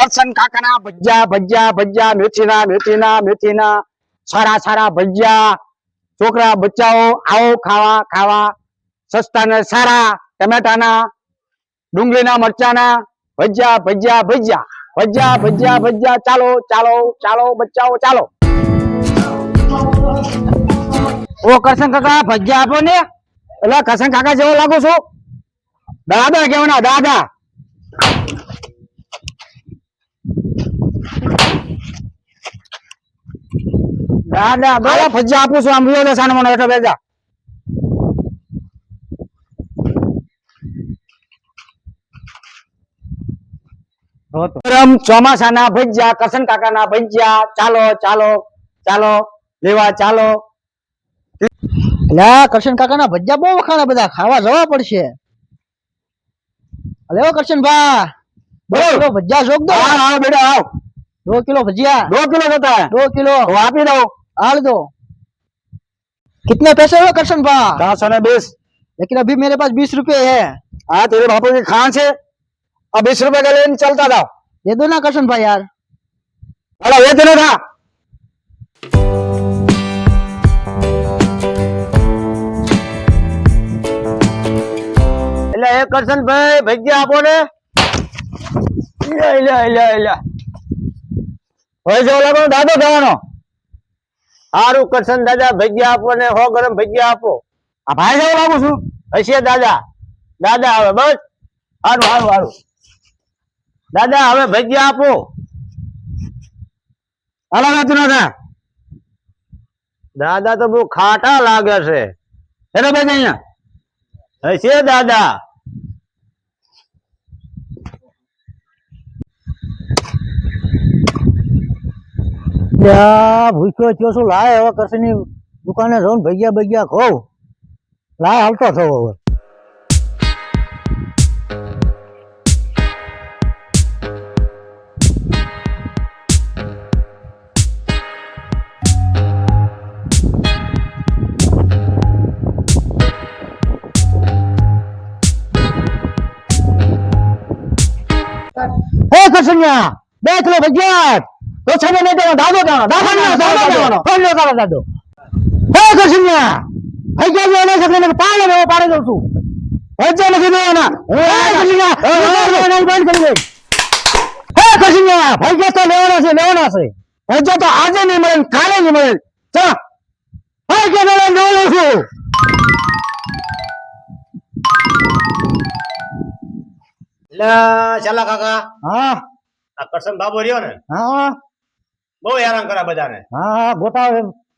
કરશન કાકાના ભજીયા ભજીયા ભજીયા, મેથીના મેથીના મેથીના, સારા સારા ભજીયા. છોકરા, બચ્ચાઓ, આવો ખાવા ખાવા. સસ્તા ને સારા ટમેટાના, ડુંગળીના મરચાના. ભજીયા ભજીયા ભજીયા. ભજીયા ભજીયા ભજીયા. ચાલો ચાલો ચાલો, બચ્ચાઓ, ચાલો. ઓ, કરશન કાકા, ભજીયા આપો ને. એટલે કરશન કાકા જેવો લાગુ છું. દાદા કેવાના, દાદા. આડા બાલા ભજીયા કરશન કાકાના ભજીયા ચાલો ચાલો ચાલો લેવા ચાલો. કરશન કાકાના ભજીયા બહુ વખાણા બધા ખાવા જવા પડશે. લેવો કરશન ભા ભજીયા જોગ દો. હા બેટા આવ. દો કિલો ભજીયા. દો કિલો થતા દો કિલો. આપી દઉં. आप ही दो आल दो कितने पैसे हुए करशन भा कहाँ सौ ने बीस लेकिन अभी मेरे पास बीस रुपए है हाँ तेरे बापू की खान से अब बीस रुपए का लेन चलता था दे दो ना करशन भाई यार अरे ये दिन था એટલે એ કરશન ભાઈ ભજીયા આપો ને લે લે લે લે હોય છે ઓલા દાદો થવાનો સારું કરશન દાદા ભજીયા આપો ને હો ગરમ ભજીયા આપો. આ ભાઈ જવા લાગુ છું. હશે દાદા. દાદા હવે બસ. સારું સારું સારું દાદા હવે ભજીયા આપો. હતું ના દાદા તો બહુ ખાટા લાગે છે. હેલો ભાઈ અહીંયા. હશે દાદા. ભૂખ્યો થયો છું, લાય હવે કરશનની દુકાને જઈને ભજીયા ભજીયા ખાવ લાય હાલતો થયો હવે. હે કરશન્યા બે કિલો ભજીયા. છે ને દેવાનો દાદો દેવાનો દાદો દેવાનો ફોન લો તારો દાદો. હે કરશન્યા ભજીયા જો એને સકલે પાડે ને પાડે દઉં છું. ભજીયા નથી દેવાના હે કરશન્યા બંધ કરી દે. હે કરશન્યા ભજીયા તો લેવાના છે લેવાના છે. ભજીયા તો આજે નહીં મળે કાલે નહીં મળે. ચા તો લઈને લઉં છું. એટલે ચાલા કાકા. હા. આ કરશન બાબો રહ્યો ને? હા. બહુ હેરાન કરે બધાને. હા ગોતા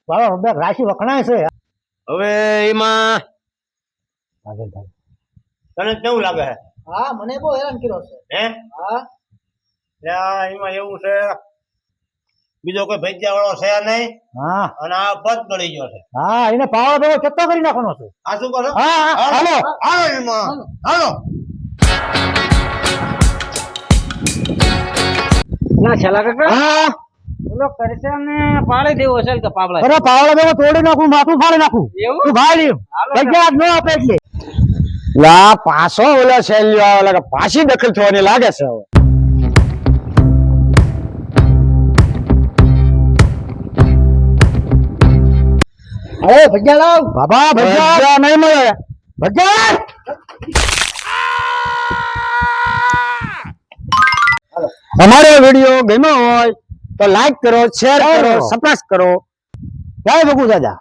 બાબા બે રાશિ વખણાય છે. હવે એમાં તને કેવું લાગે છે હા મને બહુ હેરાન કર્યો છે. હે? હા. એમાં એવું છે બીજો કોઈ ભજીયા વાળો છે નહીં હા. અને આ પદ ગળી ગયો છે. હા એને પાવર ભેગો ચત્તો કરી નાખવાનો છે? આ શું કરો હા હા હાલો હાલો. એમાં. હાલો. ના છેલા કાકા? હા. ઓલો કરશે ને પાડી દેવો છે કે પાવડા. અરે પાવડા ભેગો તોડી નાખું માથું ફાડી નાખું. તું ભાઈ જગ્યા ન. આપે એટલે લા પાછો ઓલો શૈલ્યો આવે લાગે પાછી દખલ થવાની લાગે છે હવે. અરે ભજીયા લાવ. બાબા ભજીયા. નહીં મળે. ભજીયા અમારો વીડિયો ગમ્યો હોય તો લાઈક કરો શેર કરો સપ્રાસ કરો. જય ભગુ દાદા.